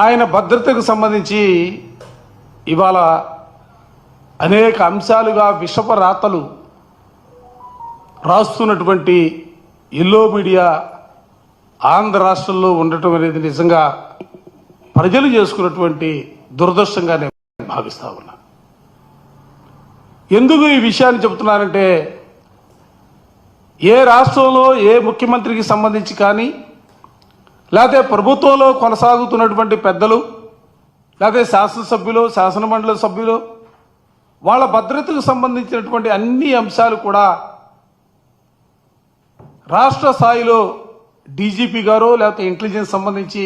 ఆయన భద్రతకు సంబంధించి ఇవాళ అనేక అంశాలుగా విషప రాతలు రాస్తున్నటువంటి ఎల్లో మీడియా ఆంధ్ర రాష్ట్రంలో ఉండటం అనేది నిజంగా ప్రజలు చేసుకున్నటువంటి దురదృష్టంగా నేను భావిస్తా ఉన్నా. ఎందుకు ఈ విషయాన్ని చెబుతున్నానంటే ఏ రాష్ట్రంలో ఏ ముఖ్యమంత్రికి సంబంధించి కానీ లేకపోతే ప్రభుత్వంలో కొనసాగుతున్నటువంటి పెద్దలు లేకపోతే శాసనసభ్యులు శాసనమండలి సభ్యులు వాళ్ళ భద్రతకు సంబంధించినటువంటి అన్ని అంశాలు కూడా రాష్ట్ర స్థాయిలో డీజీపీ గారో లేకపోతే ఇంటెలిజెన్స్ సంబంధించి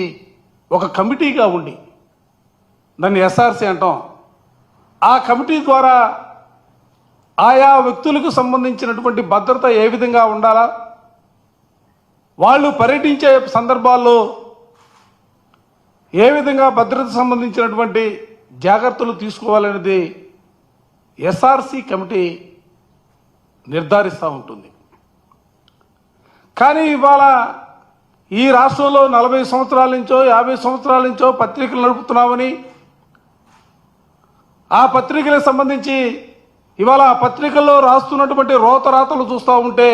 ఒక కమిటీగా ఉండి దాన్ని ఎస్ఆర్సీ అంటాం ఆ కమిటీ ద్వారా ఆయా వ్యక్తులకు సంబంధించినటువంటి భద్రత ఏ విధంగా ఉండాలా? వాళ్ళు పర్యటించే సందర్భాల్లో ఏ విధంగా భద్రత సంబంధించినటువంటి జాగ్రత్తలు తీసుకోవాలనేది ఎస్ఆర్సి కమిటీ నిర్ధారిస్తూ ఉంటుంది. కానీ ఇవాళ ఈ రాష్ట్రంలో నలభై సంవత్సరాల నుంచో యాభై సంవత్సరాల నుంచో పత్రికలు నడుపుతున్నామని ఆ పత్రికలకు సంబంధించి ఇవాళ ఆ పత్రికల్లో రాస్తున్నటువంటి రోతరాతలు చూస్తూ ఉంటే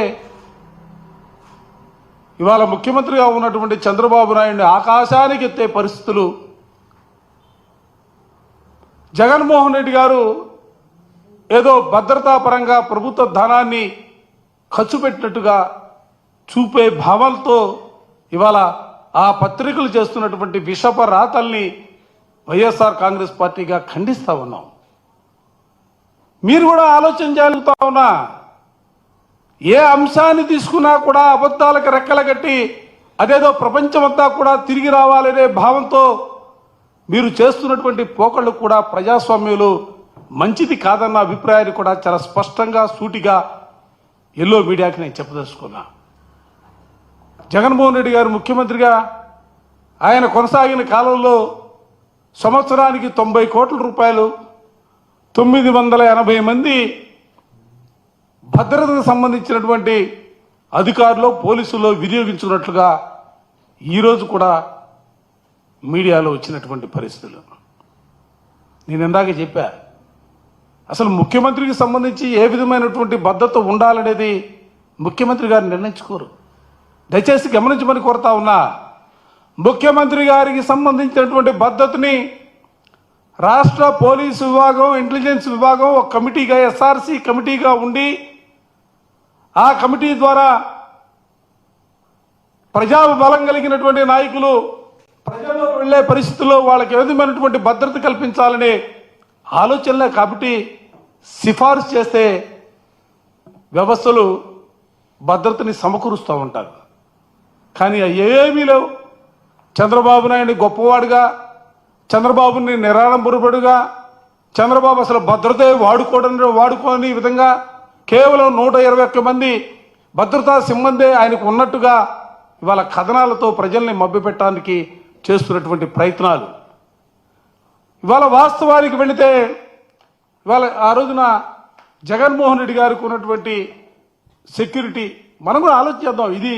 ఇవాళ ముఖ్యమంత్రిగా ఉన్నటువంటి చంద్రబాబు నాయుడిని ఆకాశానికి ఎత్తే పరిస్థితులు. జగన్మోహన్ రెడ్డి గారు ఏదో భద్రతాపరంగా ప్రభుత్వ ధనాన్ని ఖర్చు పెట్టినట్టుగా చూపే భావాలతో ఇవాళ ఆ పత్రికలు చేస్తున్నటువంటి విషప రాతల్ని వైఎస్ఆర్ కాంగ్రెస్ పార్టీగా ఖండిస్తా ఉన్నాం. మీరు కూడా ఆలోచన చేయగలుగుతా ఉన్నా ఏ అంశాన్ని తీసుకున్నా కూడా అబద్ధాలకు రెక్కల కట్టి అదేదో ప్రపంచమంతా కూడా తిరిగి రావాలనే భావంతో మీరు చేస్తున్నటువంటి పోకళ్ళు కూడా ప్రజాస్వామ్యంలో మంచిది కాదన్న అభిప్రాయాన్ని కూడా చాలా స్పష్టంగా సూటిగా ఎల్లో మీడియాకి నేను చెప్పదలుచుకున్నా. జగన్మోహన్ రెడ్డి గారు ముఖ్యమంత్రిగా ఆయన కొనసాగిన కాలంలో సంవత్సరానికి తొంభై కోట్ల రూపాయలు తొమ్మిది వందల ఎనభై మంది భద్రతకు సంబంధించినటువంటి అధికారులు పోలీసులు వినియోగించుకున్నట్లుగా ఈరోజు కూడా మీడియాలో వచ్చినటువంటి పరిస్థితులు. నేను ఇందాక చెప్పా అసలు ముఖ్యమంత్రికి సంబంధించి ఏ విధమైనటువంటి భద్రత ఉండాలనేది ముఖ్యమంత్రి గారు నిర్ణయించుకోరు. దయచేసి గమనించమని కోరుతా ఉన్నా ముఖ్యమంత్రి గారికి సంబంధించినటువంటి భద్రతని రాష్ట్ర పోలీసు విభాగం ఇంటెలిజెన్స్ విభాగం ఒక కమిటీగా ఎస్ఆర్సి కమిటీగా ఉండి ఆ కమిటీ ద్వారా ప్రజా బలం కలిగినటువంటి నాయకులు ప్రజల్లోకి వెళ్ళే పరిస్థితుల్లో వాళ్ళకి ఏ విధమైనటువంటి భద్రత కల్పించాలనే ఆలోచనలే కాబట్టి సిఫార్సు చేస్తే వ్యవస్థలు భద్రతని సమకూరుస్తూ ఉంటారు. కానీ ఏమీ లేవు చంద్రబాబు నాయుడిని గొప్పవాడుగా చంద్రబాబుని నిరాడంబరపడుగా చంద్రబాబు అసలు భద్రతే వాడుకోవడం వాడుకోని విధంగా కేవలం నూట ఇరవై ఒక్క మంది భద్రతా సిబ్బందే ఆయనకు ఉన్నట్టుగా ఇవాళ కథనాలతో ప్రజల్ని మభ్యపెట్టడానికి చేస్తున్నటువంటి ప్రయత్నాలు. ఇవాళ వాస్తవానికి వెళితే ఇవాళ ఆ రోజున జగన్మోహన్ రెడ్డి గారికి ఉన్నటువంటి సెక్యూరిటీ మనం కూడా ఆలోచిద్దాం. ఇది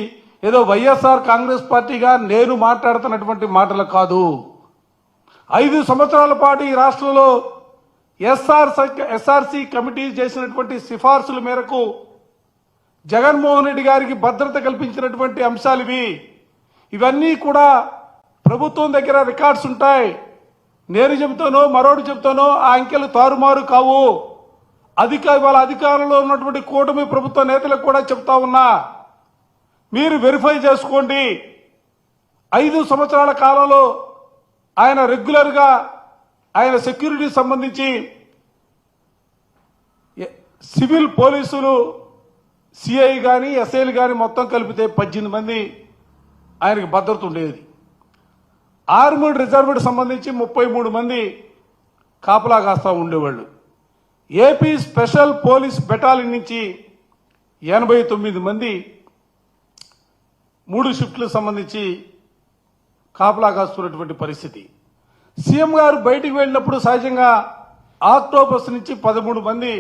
ఏదో వైఎస్ఆర్ కాంగ్రెస్ పార్టీగా నేను మాట్లాడుతున్నటువంటి మాటలు కాదు. ఐదు సంవత్సరాల పాటు ఈ రాష్ట్రంలో ఎస్ఆర్ ఎస్ఆర్సి కమిటీ చేసినటువంటి సిఫార్సుల మేరకు జగన్మోహన్ రెడ్డి గారికి భద్రత కల్పించినటువంటి అంశాలు ఇవి. ఇవన్నీ కూడా ప్రభుత్వం దగ్గర రికార్డ్స్ ఉంటాయి. నేను చెబుతానో మరోడు చెబుతానో ఆ అంకెలు తారుమారు కావు. అధిక వాళ్ళ అధికారంలో ఉన్నటువంటి కూటమి ప్రభుత్వ నేతలకు కూడా చెప్తా ఉన్నా. మీరు వెరిఫై చేసుకోండి. ఐదు సంవత్సరాల కాలంలో ఆయన రెగ్యులర్గా ఆయన సెక్యూరిటీ సంబంధించి సివిల్ పోలీసులు సిఐ కానీ ఎస్ఐలు కానీ మొత్తం కలిపితే పద్దెనిమిది మంది ఆయనకి భద్రత ఉండేది. ఆర్మీడ్ రిజర్వ్డ్ సంబంధించి ముప్పై మూడు మంది కాపలా కాస్తా ఉండేవాళ్ళు. ఏపీ స్పెషల్ పోలీస్ బెటాలియన్ నుంచి ఎనభై తొమ్మిది మంది మూడు షిఫ్ట్లకు సంబంధించి కాపలా కాస్తున్నటువంటి పరిస్థితి. సీఎం గారు బయటికి వెళ్ళినప్పుడు సహజంగా ఆక్టోపస్ నుంచి పదమూడు మంది